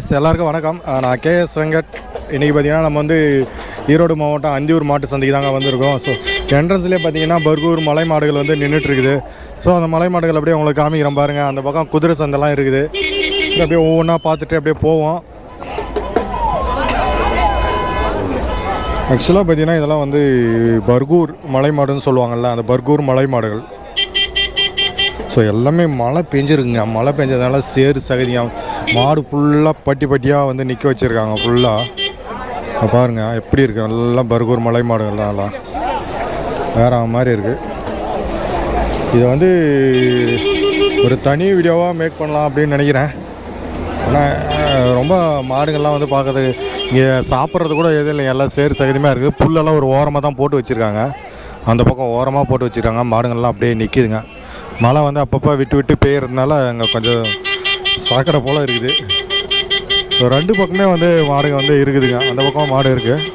எல்லாருக்கும் வணக்கம். நான் நான் கேஎஸ் வெங்கட். இன்றைக்கி பார்த்தீங்கன்னா நம்ம வந்து ஈரோடு மாவட்டம் அந்தியூர் மாட்டு சந்தைக்கு தாங்க வந்திருக்கோம். ஸோ என்ட்ரன்ஸ்லேயே பார்த்தீங்கன்னா பர்கூர் மலை மாடுகள் வந்து நின்றுட்டுருக்குது ஸோ அந்த மலை மாடுகள் அப்படியே உங்களுக்கு காமிக்கிறேன் பாருங்கள் அந்த பக்கம் குதிரை சந்தைலாம் இருக்குது. அப்படியே ஒவ்வொன்றா பார்த்துட்டு அப்படியே போவோம். ஆக்சுவலாக பார்த்தீங்கன்னா இதெல்லாம் வந்து பர்கூர் மலை மாடுன்னு சொல்லுவாங்கள்ல அந்த பர்கூர் மலை மாடுகள். ஸோ எல்லாமே மழை பெஞ்சிருக்குங்க. மழை பெஞ்சதுனால சேறு சகதியாக மாடு ஃபுல்லாக பட்டி பட்டியாக வந்து நிற்க வச்சுருக்காங்க ஃபுல்லாக பாருங்க எப்படி இருக்கு? எல்லாம் பர்கூர் மலை மாடுகள் தான் எல்லாம். வேற மாதிரி இருக்குது இதை வந்து ஒரு தனி வீடியோவாக மேக் பண்ணலாம் அப்படின்னு நினைக்கிறேன். ஆனால் ரொம்ப மாடுகள்லாம் வந்து பார்க்கறது இங்கே சாப்பிட்றது கூட எதுவும் இல்லை எல்லாம் சேர் சகதியமாக இருக்குது புல்லெல்லாம் ஒரு ஓரமாக தான் போட்டு வச்சுருக்காங்க. அந்த பக்கம் ஓரமாக போட்டு வச்சுருக்காங்க. மாடுங்கள்லாம் அப்படியே நிற்கிதுங்க மழை வந்து அப்பப்போ விட்டு விட்டு பெய்யறதுனால அங்கே கொஞ்சம் சாக்கடை போல் இருக்குது. ஸோ ரெண்டு பக்கமே வந்து மாடுங்க வந்து இருக்குதுங்க. அந்த பக்கம் மாடு இருக்குது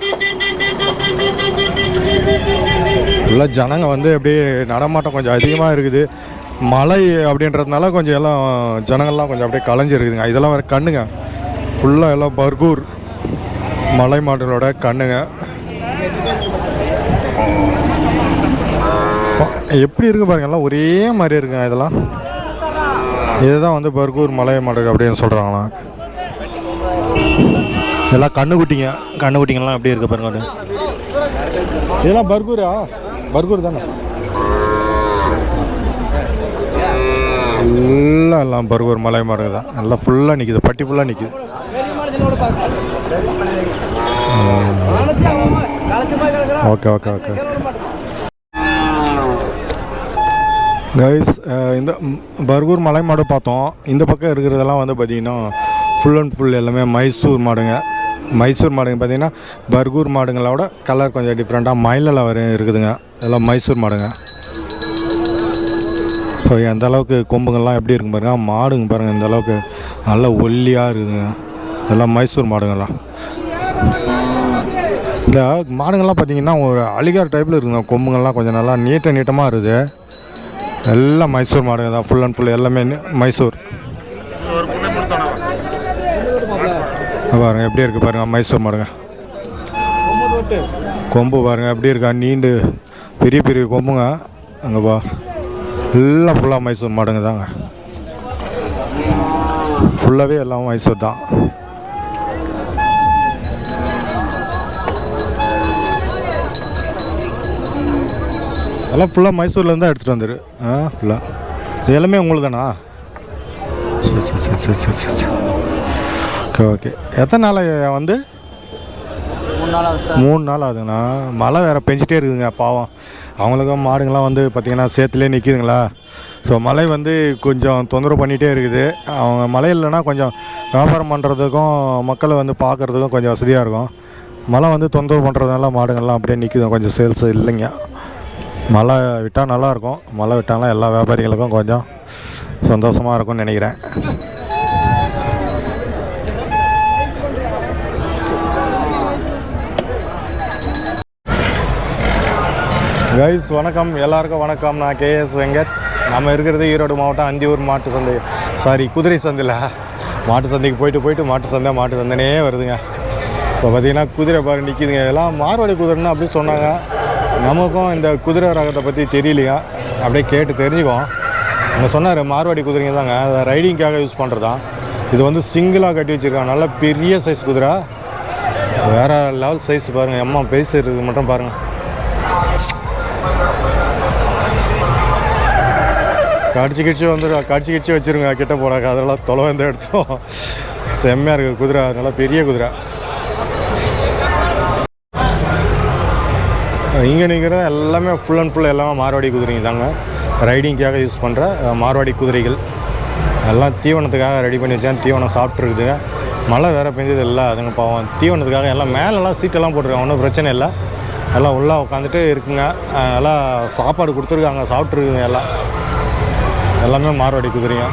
உள்ள ஜனங்க வந்து அப்படியே நடமாட்டம் கொஞ்சம் அதிகமாக இருக்குது. மழை அப்படின்றதுனால கொஞ்சம் எல்லாம் ஜனங்கள்லாம் கொஞ்சம் அப்படியே கலைஞ்சு இருக்குதுங்க. இதெல்லாம் வேறு கண்ணுங்க. ஃபுல்லாக எல்லாம் பர்கூர். மலை மாடுகளோட கண்ணுங்க. எப்படி இருக்கு பாருங்க. எல்லாம் ஒரே மாதிரி இருக்குங்க இதெல்லாம். இதுதான் வந்து பர்கூர் மலை மாடு அப்படின்னு சொல்கிறாங்களாம் இதெல்லாம் கண்ணுக்குட்டிங்க. கண்ணுக்குட்டிங்கெல்லாம் எப்படி இருக்கு பாருங்க அது. இதெல்லாம் பர்கூரா? பர்கூர் தானே? ஃபுல்லாக எல்லாம் பர்கூர் மலை மாடு தான். எல்லாம் ஃபுல்லாக நிற்கிது பட்டி ஃபுல்லாக நிற்கிது okay okay okay. Guys uh, இந்த பர்கூர் மலை மாடு பார்த்தோம். இந்த பக்கம் இருக்கிறதெல்லாம் வந்து பார்த்திங்கன்னா ஃபுல் அண்ட் ஃபுல் எல்லாமே மைசூர் மாடுங்க. மைசூர் மாடுங்க பார்த்திங்கன்னா பர்கூர் மாடுங்களோட கலர் கொஞ்சம் டிஃப்ரெண்ட்டாக மயிலில் வரையும் இருக்குதுங்க. இதெல்லாம் மைசூர் மாடுங்க. ஸோ எந்த அளவுக்கு கொம்புங்கள்லாம் எப்படி இருக்கும் பாருங்க. மாடுங்க பாருங்கள் இந்த அளவுக்கு நல்ல ஒல்லியாக இருக்குதுங்க. இதெல்லாம் மைசூர் மாடுங்கள்லாம் இந்த மாடுங்கள்லாம் பார்த்தீங்கன்னா ஒரு அலிகார் டைப்பில் இருக்குங்க. கொம்புங்கள்லாம் கொஞ்சம் நல்லா நீட்ட நீட்டமாக இருக்குது. எல்லாம் மைசூர் மாடுங்க தான் ஃபுல் அண்ட் ஃபுல் எல்லாமே மைசூர். பாருங்க எப்படி இருக்குது பாருங்க மைசூர் மாடுங்க. கொம்பு பாருங்க எப்படி இருக்கா நீண்டு பெரிய பெரிய கொம்புங்க. அங்கே பா எல்லாம் ஃபுல்லாக மைசூர் மாடுங்க தாங்க. ஃபுல்லாகவே எல்லாம் மைசூர் தான். எல்லாம் ஃபுல்லாக மைசூர்லேருந்து தான் எடுத்துகிட்டு வந்துரு. ஆ ஃபுல்லாக இது எல்லாமே உங்களுக்கு தானா சரி சரி சரி சரி சரி சரி சரி. ஓகே ஓகே எத்தனை நாள் வந்து? மூணு நாள் ஆகுதுங்கண்ணா மழை வேறு பெஞ்சிட்டே இருக்குதுங்க பாவம். அவங்களுக்கும் மாடுங்கள்லாம் வந்து பார்த்திங்கன்னா சேத்துலேயே நிற்கிதுங்களா ஸோ மழை வந்து கொஞ்சம் தொந்தரவு பண்ணிகிட்டே இருக்குது. அவங்க மழை இல்லைன்னா கொஞ்சம் வியாபாரம் பண்ணுறதுக்கும் மக்களை வந்து பார்க்குறதுக்கும் கொஞ்சம் வசதியாக இருக்கும். மழை வந்து தொந்தரவு பண்ணுறதுனால மாடுங்கள்லாம் அப்படியே நிற்குது கொஞ்சம் சேல்ஸ் இல்லைங்க. மழை விட்டால் நல்லாயிருக்கும். மழை விட்டாலும் எல்லா வியாபாரிகளுக்கும் கொஞ்சம் சந்தோஷமாக இருக்கும்னு நினைக்கிறேன். கைஸ் வணக்கம். எல்லாருக்கும் வணக்கம். நான் கேஎஸ் வெங்கட். நம்ம இருக்கிறது ஈரோடு மாவட்டம் அந்தியூர் மாட்டு சந்தை. சாரி குதிரை சந்தையில். மாட்டு சந்தைக்கு போயிட்டு போயிட்டு மாட்டு சந்தை மாட்டு சந்தைனே வருதுங்க. இப்போ பார்த்தீங்கன்னா குதிரை பாரு நிற்கிதுங்க இதெல்லாம் மார்வாடி குதிரைன்னு அப்படி சொன்னாங்க. நமக்கும் இந்த குதிரை ரகத்தை பற்றி தெரியலையா? அப்படியே கேட்டு தெரிஞ்சுக்குவோம். அவங்க சொன்னார் மார்வாடி குதிரைங்க தாங்க. அதை ரைடிங்காக யூஸ் பண்ணுறதான் இது வந்து சிங்கிளாக கட்டி வச்சுருக்காங்க. நல்ல பெரிய சைஸ் குதிரை. வேறு லெவல் சைஸ் பாருங்கள் அம்மா பேசுறது மட்டும் பாருங்கள் கடிச்சு கிடிச்சு வந்துடும் கடிச்சு கிடிச்சு வச்சிருங்க. கிட்ட போனாக்க அதெல்லாம் தொலை வந்து எடுத்தோம் செம்மையாக இருக்குது குதிரை நல்லா பெரிய குதிரை. இங்கே நிற்கிற எல்லாமே ஃபுல் அண்ட் ஃபுல் எல்லாமே மார்வாடி குதிரைங்க தாங்க. ரைடிங்க்காக யூஸ் பண்ணுற மார்வாடி குதிரைகள். எல்லாம் தீவனத்துக்காக ரெடி பண்ணி வச்சேன். தீவனம் சாப்பிட்ருக்குதுங்க மழை வேறு பெஞ்சது இல்லை அதுங்க பாவம். தீவனத்துக்காக எல்லாம் மேலெல்லாம் சீட்டெல்லாம் போட்டிருக்காங்க. ஒன்றும் பிரச்சனை இல்லை. எல்லாம் உள்ளே உட்காந்துட்டு இருக்குங்க. நல்லா எல்லாம் சாப்பாடு கொடுத்துருக்காங்க சாப்பிட்ருக்குங்க எல்லாம். எல்லாமே மார்வாடி குதிரைங்க.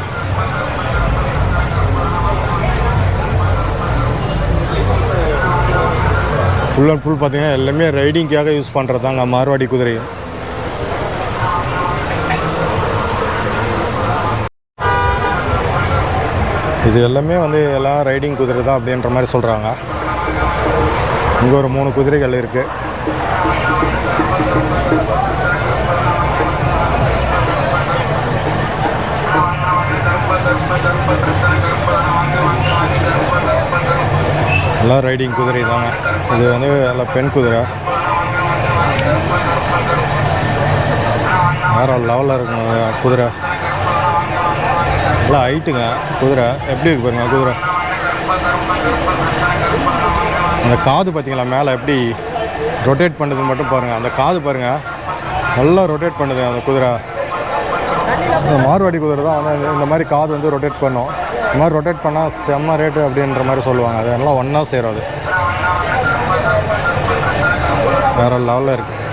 ஃபுல் அண்ட் ஃபுல் பார்த்தீங்கன்னா எல்லாமே ரைடிங்க்காக யூஸ் பண்ணுறது தாங்க மார்வாடி குதிரை. இது எல்லாமே வந்து எல்லாம் ரைடிங் குதிரை தான் அப்படின்ற மாதிரி சொல்கிறாங்க இங்கே ஒரு மூணு குதிரைகள் இருக்குது எல்லாம் ரைடிங் குதிரை தாங்க. இது வந்து எல்லாம் பெண் குதிரை. வேற லெவலில் இருக்குங்க குதிரை. நல்லா ஹைட்டுங்க குதிரை. எப்படி இருக்கு பாருங்க குதிரை. அந்த காது பார்த்தீங்களா மேலே எப்படி ரொட்டேட் பண்ணுதுன்னு மட்டும் பாருங்கள் அந்த காது பாருங்கள் நல்லா ரொட்டேட் பண்ணுது அந்த குதிரை. இந்த மார்வாடி குதிரை தான் வந்து இந்த மாதிரி காது வந்து ரொட்டேட் பண்ணும். இந்த மாதிரி ரொட்டேட் பண்ணால் செம்ம ரேட்டு அப்படின்ற மாதிரி சொல்லுவாங்க. அது எல்லாம் ஒன்றா சேரும் அது வேறு லெவலில் இருக்குது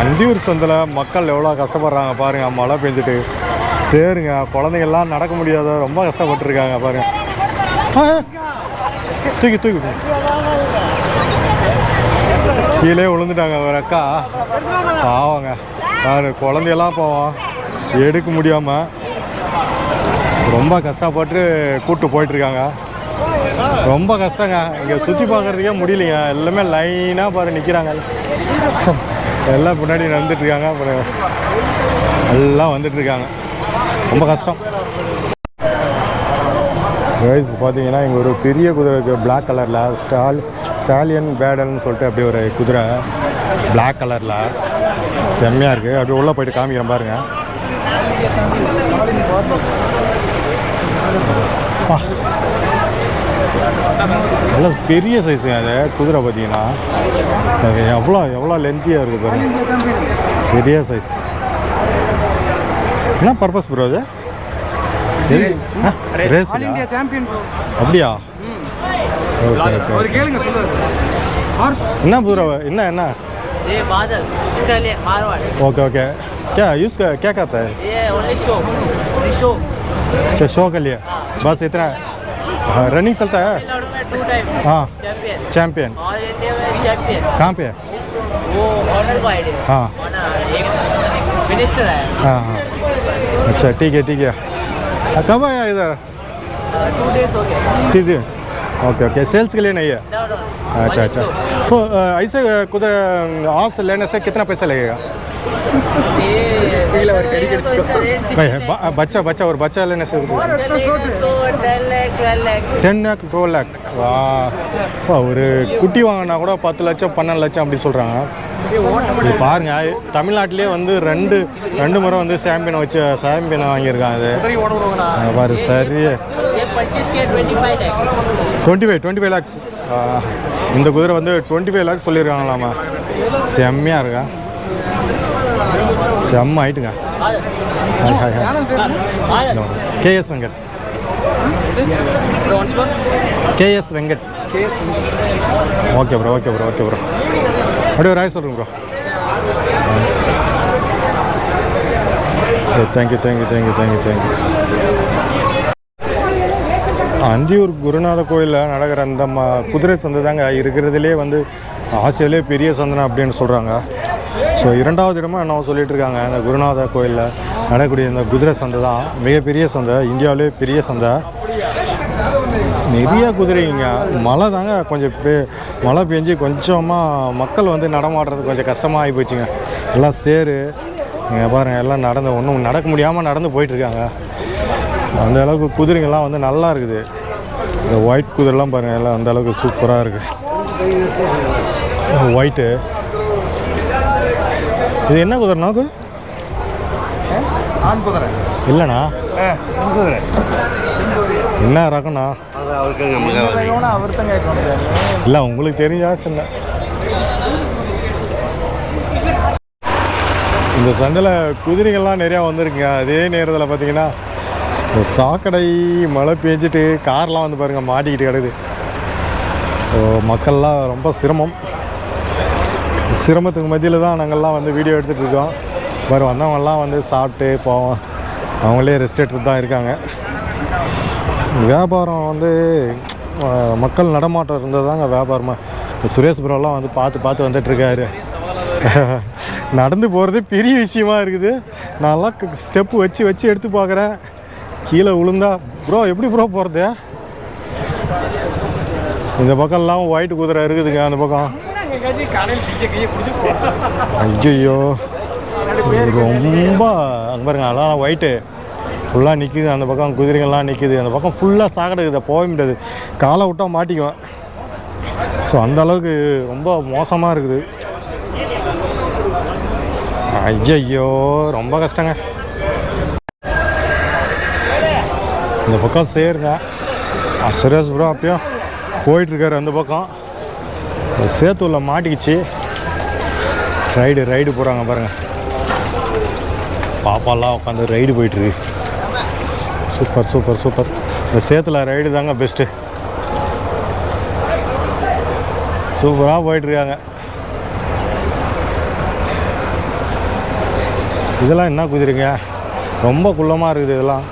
அந்தியூர் சந்தில் மக்கள் எவ்வளோ கஷ்டப்படுறாங்க பாருங்கள் மழை பெஞ்சிட்டு. சரிங்க. குழந்தைங்கள்லாம் நடக்க முடியாத ரொம்ப கஷ்டப்பட்டுருக்காங்க பாருங்க. தூக்கி தூக்கி. கீழே விழுந்துட்டாங்க ஒரு அக்கா. ஆவாங்க பாரு குழந்தையெல்லாம் போவோம். எடுக்க முடியாமல் ரொம்ப கஷ்டப்பட்டு கூப்பிட்டு போயிட்டுருக்காங்க ரொம்ப கஷ்டங்க. இங்கே சுற்றி பார்க்குறதுக்கே முடியலைங்க. எல்லாமே லைனாக பாரு நிற்கிறாங்க எல்லாம் பின்னாடி நடந்துட்டுருக்காங்க அப்புறம் எல்லாம் வந்துட்டு இருக்காங்க. ரொம்ப கஷ்டம். ரைஸ் பார்த்தீங்கன்னா இங்கே ஒரு பெரிய குதிரை இருக்குது பிளாக் கலரில் ஸ்டால் ஸ்டாலியன் பேடல்னு சொல்லிட்டு அப்படியே ஒரு குதிரை. பிளாக் கலரில் செம்மையாக இருக்குது அப்படியே உள்ளே போயிட்டு காமிக்கிறேன் பாருங்கள் நல்ல பெரிய சைஸுங்க அது குதிரை பார்த்தீங்கன்னா அது எவ்வளோ எவ்வளோ லென்த்தியாக இருக்குது பாருங்க பெரிய சைஸ் என்ன பர்பஸ் ப்ரோ அது race all India champion bro அப்படியா ஓகே ஓகே அவர் கேளுங்க சொல்லுவாரு ஹார்ஸ் என்ன ப்ரோ என்ன என்ன ये बादल ऑस्ट्रेलिया मारवाड़ ओके ओके क्या यूज़ का क्या कहता है ये ओनली शो शो अच्छा शो के लिए बस इतना हाँ, रनिंग चलता है तमिलनाडु में टू टाइम हाँ चैंपियन चैम्पियन ऑल इंडिया में चैंपियन कहाँ पे है? वो ऑनर को आइडिया हाँ. ऑनर एक मिनिस्टर है. हाँ हाँ. अच्छा ठीक है ठीक है. हाँ, कब आया इधर? टू डेज़ हो गए ठीक है ओके ओके सेल्स के लिए नहीं है. अच्छा अच्छा. तो ऐसे कुछ हाफ़ लेने से कितना पैसा लगेगा? ஒரு பச்சா பச்சா ஒரு பச்சால என்ன சொல்லுது டென் லேக் டூ லேக் வா. ஒரு குட்டி வாங்கினா கூட பத்து லட்சம் பன்னெண்டு லட்சம் அப்படி சொல்கிறாங்க இது பாருங்க தமிழ்நாட்டிலே வந்து ரெண்டு ரெண்டு முறை வந்து சாம்பியனை வச்சு சாம்பியனை வாங்கியிருக்காங்க அது பாரு சரி. Twenty five twenty five lakhs இந்த குதிரை வந்து டுவெண்ட்டி ஃபைவ் லேக்ஸ் சொல்லியிருக்காங்களாமா. செம்மையாக இருக்கா? செம்ம ஆயிட்டுங்க hi hi. Hi K S Venkat. K S Venkat. Okay bro okay bro okay bro அப்படியே ஒரு ஆய் சொல்லுங்க bro thank you thank you thank you thank you thank you Anthiyur Gurunatha கோயிலில் நடக்கிற அந்த ம குதிரை சந்தை தாங்க இருக்கிறதுலே வந்து ஆசியாலே பெரிய சந்தனம் அப்படின்னு சொல்கிறாங்க ஸோ இரண்டாவது இடமும் என்ன சொல்லிட்டு இருக்காங்க அந்த குருநாத கோயிலில் நடக்கக்கூடிய இந்த குதிரை சந்தை தான் மிகப்பெரிய சந்தை. இந்தியாவிலே பெரிய சந்தை. நிறைய குதிரைங்க மழை தாங்க கொஞ்சம் பெ மழை பெஞ்சு கொஞ்சமாக மக்கள் வந்து நடமாடுறது கொஞ்சம் கஷ்டமாக ஆகி போச்சுங்க. எல்லாம் சேரு. நீங்கள் பாருங்கள் எல்லாம் நடந்து ஒன்றும் நடக்க முடியாமல் நடந்து போயிட்டுருக்காங்க. அந்த அளவுக்கு குதிரைங்கள்லாம் வந்து நல்லா இருக்குது. இந்த ஒயிட் குதிரைலாம் பாருங்கள் எல்லாம் அந்த அளவுக்கு சூப்பராக இருக்குது ஒயிட்டு இது என்ன குதிரைண்ணா அது ஆண் குதிரை. இல்லைண்ணா. என்ன ரகம்ண்ணா? இல்லை உங்களுக்கு தெரிஞ்சா சின்ன இந்த சந்தையில் குதிரைகள்லாம் நிறையா வந்திருக்குங்க. அதே நேரத்தில் பார்த்தீங்கன்னா இந்த சாக்கடை மழை பெஞ்சிட்டு கார்லாம் வந்து பாருங்கள் மாட்டிக்கிட்டு கிடக்குது. ஸோ மக்கள்லாம் ரொம்ப சிரமம். சிரமத்துக்கு மத்தியில் தான் நாங்கள்லாம் வந்து வீடியோ எடுத்துகிட்டு இருக்கோம். வேறு வந்தவங்கெல்லாம் வந்து சாப்பிட்டு போவோம். அவங்களே ரெஸ்ட் எடுத்துட்டு தான் இருக்காங்க. வியாபாரம் வந்து மக்கள் நடமாட்டம் இருந்தது தாங்க வியாபாரமாக சுரேஷ் ப்ரோலாம் வந்து பார்த்து பார்த்து வந்துட்டுருக்காரு நடந்து போகிறதே பெரிய விஷயமா இருக்குது. நான்லாம் ஸ்டெப்பு வச்சு வச்சு எடுத்து பார்க்குறேன். கீழே விழுந்தா ப்ரோ எப்படி ப்ரோ போகிறது இந்த பக்கம்லாம் ஒயிட் குதிரை இருக்குதுங்க அந்த பக்கம். ஐயோ ரொம்ப அங்கே பாருங்க அதெல்லாம் ஒயிட்டு ஃபுல்லாக நிற்கிது அந்த பக்கம் குதிரைங்கள்லாம் நிற்கிது அந்த பக்கம் ஃபுல்லாக சாக்கடைக்குது போக முடியாது காலை விட்டால் மாட்டிக்குவேன் ஸோ அந்த அளவுக்கு ரொம்ப மோசமாக இருக்குது. ஐயையோ ரொம்ப கஷ்டங்க. இந்த பக்கம் சேருங்க. சுரேஷ் ப்ரோ அப்பயும் போயிட்டுருக்காரு அந்த பக்கம். ஒரு உள்ள மாட்டிக்கிச்சு. ரைடு ரைடு போகிறாங்க பாருங்கள் பாப்பாலாம் உட்காந்து ரைடு போயிட்டுருக்கு. Super super super. இந்த சேத்துல ரைடு தாங்க பெஸ்ட்டு சூப்பராக போயிட்டுருக்காங்க. இதெல்லாம் என்ன குதிரைங்க? ரொம்ப குள்ளமாக இருக்குது இதெல்லாம்.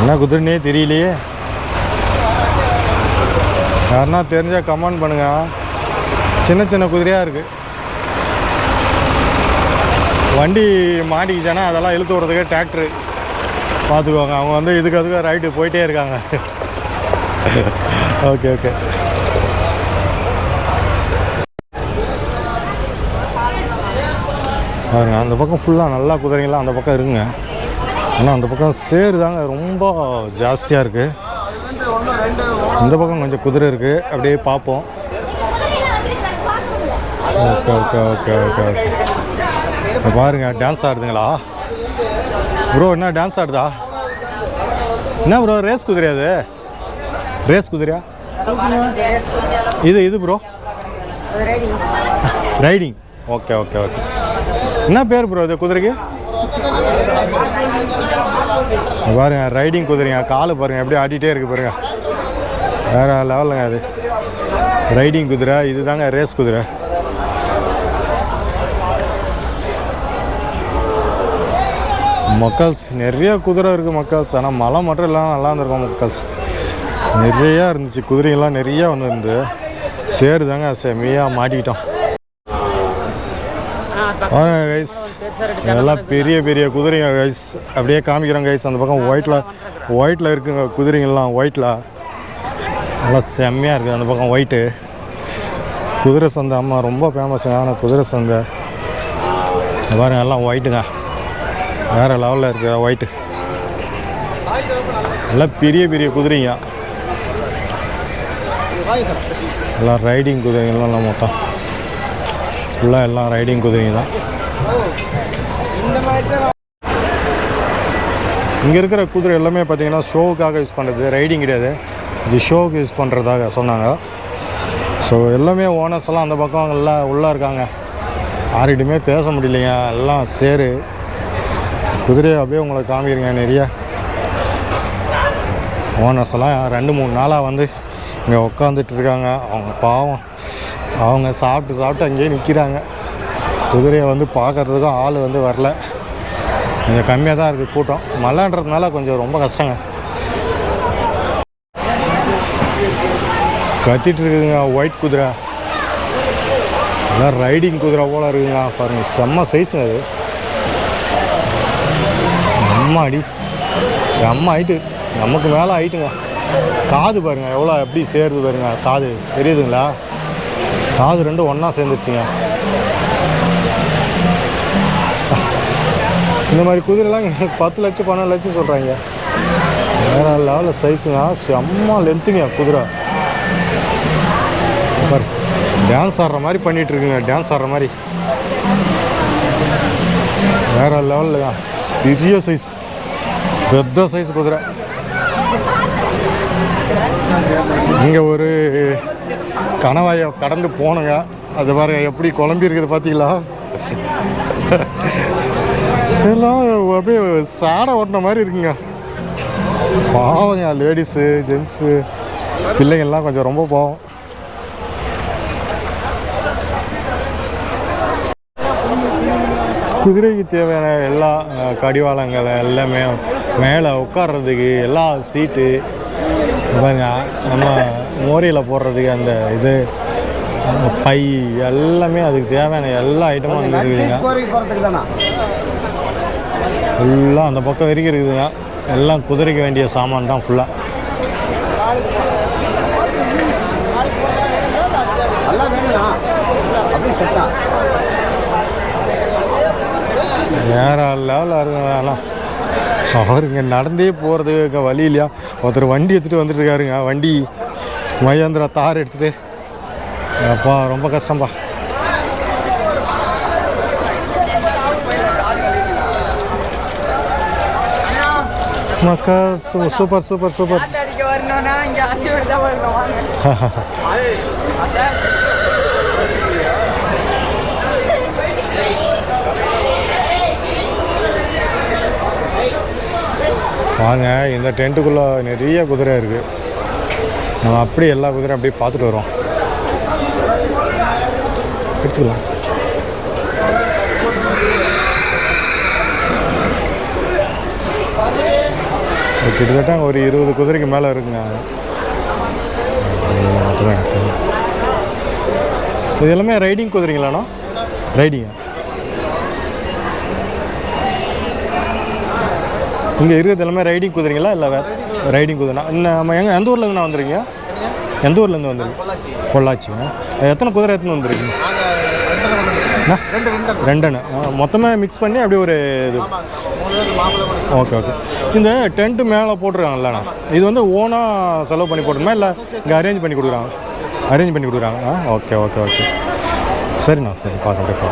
என்ன குதிரைனே தெரியலையே. யாருன்னா தெரிஞ்சால் கமெண்ட் பண்ணுங்கள் சின்ன சின்ன குதிரையாக இருக்குது வண்டி மாட்டிக்கிச்சானா அதெல்லாம் இழுத்து விடுறதுக்கே டிராக்டரு பார்த்துக்கோங்க அவங்க வந்து இதுக்கு அதுக்கு ரைட்டு போயிட்டே இருக்காங்க. ஓகே ஓகே பாருங்க அந்த பக்கம் ஃபுல்லாக நல்லா குதிரைங்களாம் அந்த பக்கம் இருக்குங்க. ஆனால் அந்த பக்கம் சேரு தாங்க ரொம்ப ஜாஸ்தியாக இருக்குது இந்த பக்கம் கொஞ்சம் குதிரை இருக்குது அப்படியே பார்ப்போம். Okay okay okay okay okay. பாருங்க டான்ஸ் ஆடுதுங்களா? ப்ரோ என்ன டான்ஸ் ஆடுதா? என்ன ப்ரோ ரேஸ் குதிரையா அது? ரேஸ் குதிரையா? இது இது bro riding okay okay okay. என்ன பேர் ப்ரோ இது குதிரைக்கு? பாருங்க ரைடிங் குதிரைங்க. காலு பாருங்க எப்படி ஆடிட்டே இருக்கு பாருங்க. வேற லெவலுங்க அது. ரைடிங் குதிரை இதுதாங்க ரேஸ் குதிரை. மக்கள்ஸ் நிறைய குதிரை இருக்குது மக்கள்ஸ். ஆனால் மழை மட்டும் இல்லாமல் நல்லா இருந்திருக்கும் மக்கள்ஸ். நிறையா இருந்துச்சு. குதிரைங்கெல்லாம் நிறையா வந்துருந்து. சேரு தாங்க செம்மையாக மாட்டிக்கிட்டோம் கைஸ் இதெல்லாம் பெரிய பெரிய குதிரைங்க கைஸ் அப்படியே காமிக்கிறோம் கைஸ் அந்த பக்கம் ஒயிட்டில் ஒயிட்டில் இருக்குங்க குதிரைங்கள்லாம் ஒயிட்டில் நல்லா செம்மையாக இருக்குது. அந்த பக்கம் ஒயிட்டு குதிரை சந்தை அம்மா ரொம்ப ஃபேமஸான குதிரை சந்தை. இங்க பாருங்க எல்லாம் ஒயிட்டுங்க வேறு லெவலில் இருக்குது ஒயிட்டு எல்லாம் பெரிய பெரிய குதிரைங்க. எல்லாம் ரைடிங் குதிரைங்கெல்லாம் மொத்தம். ஃபுல்லாக எல்லாம் ரைடிங் குதிரைங்க தான். இங்கே இருக்கிற குதிரை எல்லாமே பார்த்தீங்கன்னா ஷோவுக்காக யூஸ் பண்ணுறது ரைடிங் கிடையாது. இது ஷோவுக்கு யூஸ் பண்ணுறதாக சொன்னாங்க. ஸோ எல்லாமே ஓனர்ஸ் எல்லாம் அந்த பக்கம் எல்லாம் உள்ளே இருக்காங்க. யார்கிட்டையுமே பேச முடியலைங்க. எல்லாம் சேரு. குதிரையை அப்படியே உங்களை காமிக்கிறீங்க நிறைய. ஓனர்ஸ் எல்லாம் ரெண்டு மூணு நாளாக வந்து இங்கே உட்காந்துட்டு இருக்காங்க. அவங்க பாவம். அவங்க சாப்பிட்டு சாப்பிட்டு அங்கேயே நிற்கிறாங்க குதிரையை வந்து பார்க்கறதுக்கும் ஆள் வந்து வரல. கொஞ்சம் கம்மியாக தான் இருக்குது கூட்டம். மழைன்றதுனால கொஞ்சம் ரொம்ப கஷ்டங்க. கத்திட்டு இருக்குதுங்க ஒயிட் குதிரை. எல்லாம் ரைடிங் குதிரை போல இருக்குதுங்க பாருங்க செம்ம சைஸுங்க அது. செம்ம அடி செம்ம ஹைட்டு நமக்கு மேலே ஹைட்டுங்க காது பாருங்க எவ்வளோ எப்படி சேருது பாருங்க காது. தெரியுதுங்களா? காது ரெண்டும் ஒன்றா சேர்ந்துருச்சுங்க. இந்த மாதிரி குதிரைலாம் பத்து லட்சம் பன்னெண்டு லட்சம் சொல்கிறாங்க வேற லெவலில் சைஸுங்க செம்ம லென்த்துங்க குதிரை. பாரு. டான்ஸ் ஆடுற மாதிரி பண்ணிட்டு இருக்குங்க. டான்ஸ் ஆடுற மாதிரி. வேற லெவலில் பெரிய சைஸ் பெத்த சைஸ் குதிரை. இங்கே ஒரு கணவாயை கடந்து போனங்க. அது பாருங்க எப்படி குழம்பி இருக்குது பார்த்தீங்களா எல்லாம் அப்படியே சாடை ஓட்டின மாதிரி இருக்குங்க. பாவங்க லேடிஸு ஜென்ஸு பிள்ளைங்கள்லாம் கொஞ்சம் ரொம்ப பாவம். குதிரைக்கு தேவையான எல்லா கடிவாளங்கள் எல்லாமே மேலே உட்கார்றதுக்கு எல்லா சீட்டு பாருங்க நம்ம மோரியில் போடுறதுக்கு அந்த இது பை எல்லாமே அதுக்கு தேவையான எல்லா ஐட்டமும் அங்கே இருக்குதுங்க. ஃபுல்லாக அந்த பக்கம் வரைக்கும் இருக்குதுங்க. எல்லாம் குதிரைக்கு வேண்டிய சாமான் தான் ஃபுல்லாக நல்லா வேணும்ண்ணா அப்படி செட்டா வேற லெவலில் ஆனால் அவருங்க நடந்தே போகிறதுக்கு வழி இல்லையா? ஒருத்தர் வண்டி எடுத்துகிட்டு வந்துட்டு இருக்காருங்க. வண்டி மகேந்திரா தார் எடுத்துகிட்டு அப்பா ரொம்ப கஷ்டம்பா. மக்கா சூப்பர் சூப்பர் சூப்பர் அடிக்க வரணும்னா இங்கே அடி தான் வரணும் வாங்க இந்த டென்ட்டுக்குள்ளே நிறைய குதிரை இருக்குது நம்ம அப்படியே எல்லா குதிரையும் அப்படியே பார்த்துட்டு வரோம் எடுத்துக்கலாம். கிட்டத்தட்ட ஒரு இருபது குதிரைக்கு மேலே இருக்குங்க. இது எல்லாமே ரைடிங் குதிரைங்களாண்ணா? ரைடிங்கா? இங்கே இருக்கிறது எல்லாமே ரைடிங் குதிரைங்களா இல்லை வேறு? ரைடிங் குதிரை. இன்னும் நம்ம எங்கே எந்த ஊர்லேருந்து வந்துருக்கீங்க? எந்த ஊர்லேருந்து வந்துருக்கீங்க? பொள்ளாச்சிங்க. எத்தனை குதிரை எத்தனை வந்துருக்கீங்க? ரெண்டுண்ணு மொத்தமாக மிக்ஸ் பண்ணி அப்படியே ஒரு இது. Okay okay. இந்த டென்ட்டு மேலே போட்டிருக்காங்கல்லண்ணா இது வந்து ஓனாக செலவு பண்ணி போட்டுருமா இல்லை இங்கே அரேஞ்ச் பண்ணி கொடுக்குறாங்க? அரேஞ்ச் பண்ணி கொடுக்குறாங்க? ஆ ஓகே ஓகே ஓகே. சரிண்ணா சரி பார்க்க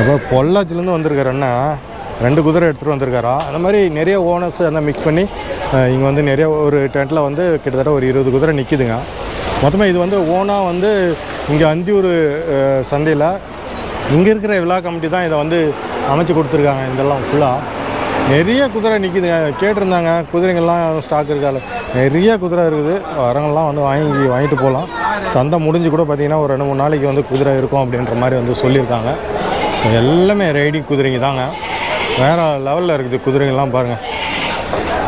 இப்போ பொள்ளாச்சிலேருந்து வந்திருக்காரு அண்ணா. ரெண்டு குதிரை எடுத்துகிட்டு வந்திருக்காரா? அந்த மாதிரி நிறைய ஓனர்ஸ் அந்த மிக்ஸ் பண்ணி இங்கே வந்து நிறைய ஒரு டென்ட்டில் வந்து கிட்டத்தட்ட ஒரு இருபது குதிரை நிற்கிதுங்க மொத்தமாக இது வந்து ஓனாக வந்து இங்கே அந்தியூர் சந்தையில் இங்கே இருக்கிற விழா கமிட்டி தான் இதை வந்து அமைச்சு கொடுத்துருக்காங்க இதெல்லாம் ஃபுல்லாக நிறைய குதிரை நிற்கிதுங்க கேட்டிருந்தாங்க குதிரைங்கள்லாம் ஸ்டாக் இருக்காது. நிறைய குதிரை இருக்குது. வரங்கள்லாம் வந்து வாங்கி வாங்கிட்டு போகலாம். சந்தை முடிஞ்சு கூட பார்த்தீங்கன்னா ஒரு ரெண்டு மூணு நாளைக்கு வந்து குதிரை இருக்கும் அப்படின்ற மாதிரி வந்து சொல்லியிருக்காங்க. எல்லாமே ரைடிங் குதிரைங்க தாங்க. வேறு லெவலில் இருக்குது குதிரைங்கள்லாம் பாருங்கள்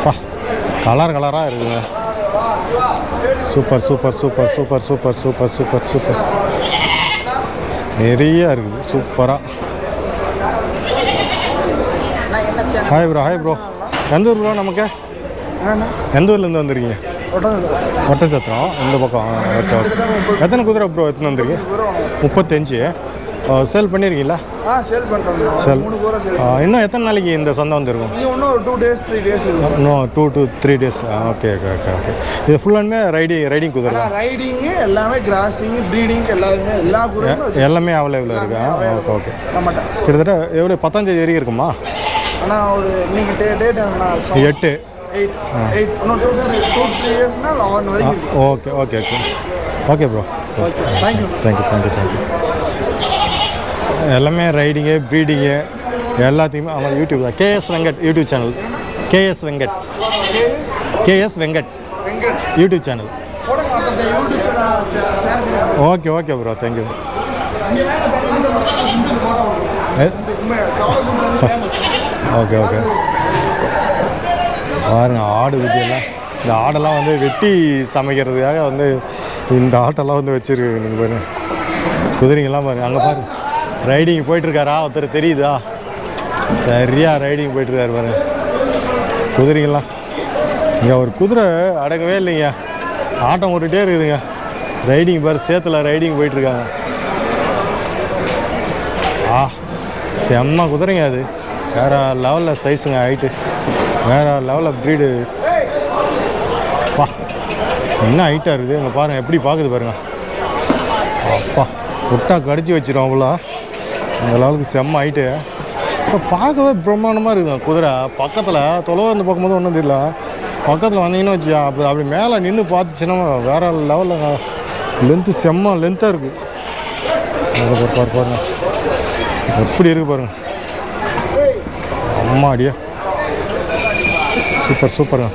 பா கலர் கலராக இருக்குதுங்க super super super super super super super super நிறைய இருக்குது சூப்பராக ஹாய் ப்ரோ ஹாய் ப்ரோ எந்த ஊர் ப்ரோ நமக்கு? எந்த ஊர்லேருந்து வந்திருக்கீங்க? ஒட்டச்சத்திரம் இந்த பக்கம் எத்தனை குதிரை ப்ரோ எத்தனை வந்திருக்கீங்க முப்பத்தஞ்சு. சேல் பண்ணியிருக்கீங்களா ஆ சேல் பண்ணுறோம் சேல் மூணு கூரை சேல் இன்னும் எத்தனை நாளைக்கு இந்த சந்தை வந்திருக்கும்? இன்னும் ஒரு டூ டேஸ் த்ரீ டேஸ் இன்னும் two to three days okay okay okay okay இது ஃபுல்லாமே ரைடிங் ரைடிங் குதிரை. ரைடிங்கு எல்லாமே கிராசிங் ப்ரீடிங் எல்லாருமே எல்லா வச்சு எல்லாமே அவைலபிளாக இருக்கா? ஓகே ஓகே கிட்டத்தட்ட எவ்வளோ பத்தாந்தேதி வரைக்கும் இருக்குமா? ஆனால் ஒரு இன்னைக்கு டே டேட் எட்டு. எயிட் எயிட் இன்னும் டூ த்ரீ டூ த்ரீ இயர்ஸ்னா லெவன் வரைக்கும் இருக்கு okay okay okay okay bro okay thank you thank you thank you thank you எல்லாமே ரைடிங்கு ப்ரீடிங்கு எல்லாத்தையுமே அவன் யூடியூப் தான் K S Venkat YouTube channel K S Venkat. K S Venkat YouTube channel okay okay bro thank you okay okay பாருங்க ஆடு குட்டியெல்லாம் இந்த ஆடெல்லாம் வந்து வெட்டி சமைக்கிறதுக்காக வந்து இந்த ஆட்டெல்லாம் வந்து வச்சுருக்கு நீங்கள் பாருங்க. குதிரைங்கெல்லாம் பாருங்க அங்கே பாருங்க. ரைடிங் போயிட்டுருக்காரா? ஒருத்தர் தெரியுதா? சரியா ரைடிங் போயிட்டுருக்காரு பாரு. குதிரைங்கெல்லாம் இங்கே ஒரு குதிரை அடங்கவே இல்லைங்க. ஆட்டம் ஓட்டுகிட்டே இருக்குதுங்க. ரைடிங் பாரு சேத்துல ரைடிங் போயிட்டுருக்காங்க. ஆ செம்ம குதிரைங்க அது. வேற லெவலில் சைஸுங்க ஹைட்டு வேற லெவலில் ப்ரீடு பா என்ன ஹைட்டாக இருக்குது? இங்கே பாருங்கள் எப்படி பார்க்குது பாருங்க. அப்பா விட்டா கடிச்சு வச்சிரும் அவ்வளோ அந்த லெவலுக்கு செம்ம ஹைட்டு இப்போ பார்க்கவே பிரம்மாண்டமாக இருக்குது குதிரை. பக்கத்தில் தொலைவு வந்து பார்க்கும்போது ஒன்றும் தெரியல. பக்கத்தில் வந்தீங்கன்னு வச்சு அப்படி அப்படி மேலே நின்று பார்த்துச்சுன்னா வேற லெவலில் லென்த்து செம்ம லென்த்தாக இருக்குது அங்கே பாரு பாரு பாருங்க. எப்படி இருக்கு பாருங்க. அம்மா அடியா. சூப்பர் சூப்பருங்க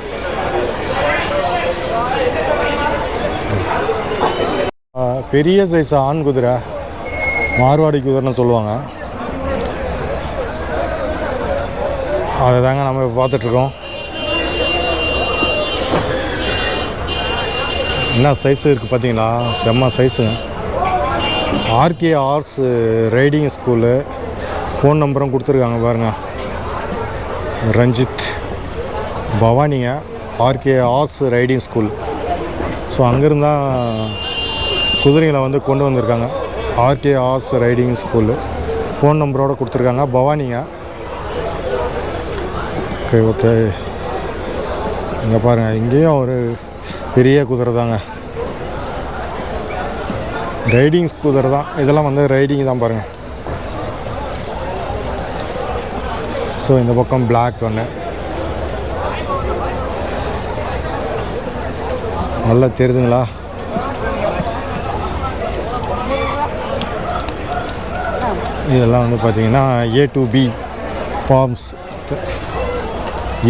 பெரிய சைஸ் ஆண் குதிரை. மார்வாடி குதிரைன்னு சொல்லுவாங்க. அதை தாங்க நம்ம பார்த்துட்ருக்கோம். என்ன சைஸு இருக்குது பார்த்தீங்களா? செம்ம சைஸுங்க RK horse riding school phone நம்பரும் கொடுத்துருக்காங்க பாருங்க. Ranjith. பவானிங்க R K horse riding school so அங்கேருந்தான் குதிரைகளை வந்து கொண்டு வந்திருக்காங்க. RK horse riding school. Phone நம்பரோடு கொடுத்துருக்காங்க. பவானிங்க ஓகே ஓகே. இங்கே பாருங்கள் இங்கேயும் ஒரு பெரிய குதிரை தாங்க. ரைடிங் குதிரை தான். இதெல்லாம் வந்து ரைடிங் தான் பாருங்கள் ஸோ இந்த பக்கம் பிளாக் ஒன்று நல்லா தெரியுதுங்களா இதெல்லாம் வந்து பார்த்தீங்கன்னா A to B forms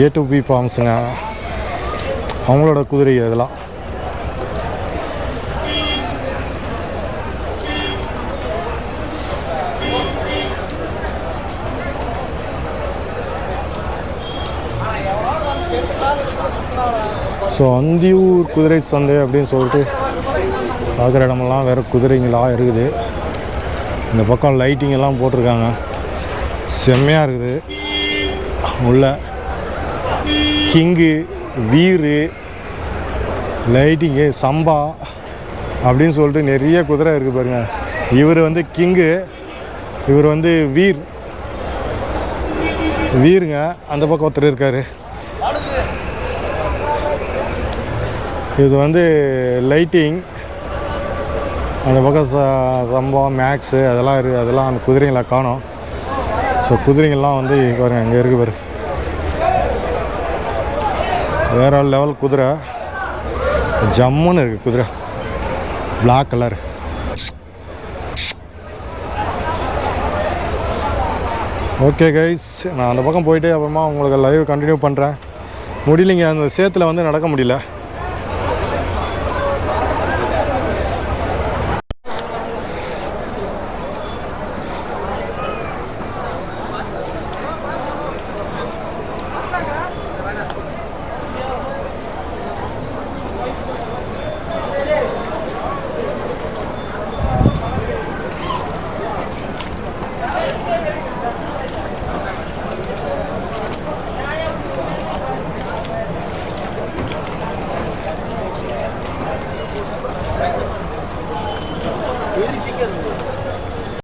A to B ஃபார்ம்ஸுங்க அவங்களோட குதிரை இதெல்லாம். ஸோ அந்தியூர் குதிரை சந்தை அப்படின்னு சொல்லிட்டு பார்க்குற இடமெல்லாம் வேறு குதிரைங்களாக இருக்குது. இந்த பக்கம் லைட்டிங் எல்லாம் போட்டிருக்காங்க. செம்மையாக இருக்குது. உள்ள கிங்கு வீரு லைட்டிங்கு சம்பா அப்படின்னு சொல்லிட்டு நிறைய குதிரை இருக்குது பாருங்கள் இவர் வந்து கிங்கு இவர் வந்து வீர். வீருங்க அந்த பக்கம் ஒருத்தர் இருக்கார். இது வந்து லைட்டிங் அந்த பக்கம் ச சம்பவம் மேக்ஸு அதெல்லாம் இருக்குது அதெல்லாம் அந்த குதிரைங்களை காணும். ஸோ குதிரைங்கள்லாம் வந்து பாருங்க இங்கே இருக்கு பாரு. வேற லெவல் குதிரை. ஜம்முன்னு இருக்குது குதிரை. பிளாக் கலர் ஓகே கைஸ் நான் அந்த பக்கம் போயிட்டு அப்புறமா உங்களுக்கு லைவ் கண்டினியூ பண்ணுறேன் முடியலைங்க அந்த சேத்தில் வந்து நடக்க முடியல.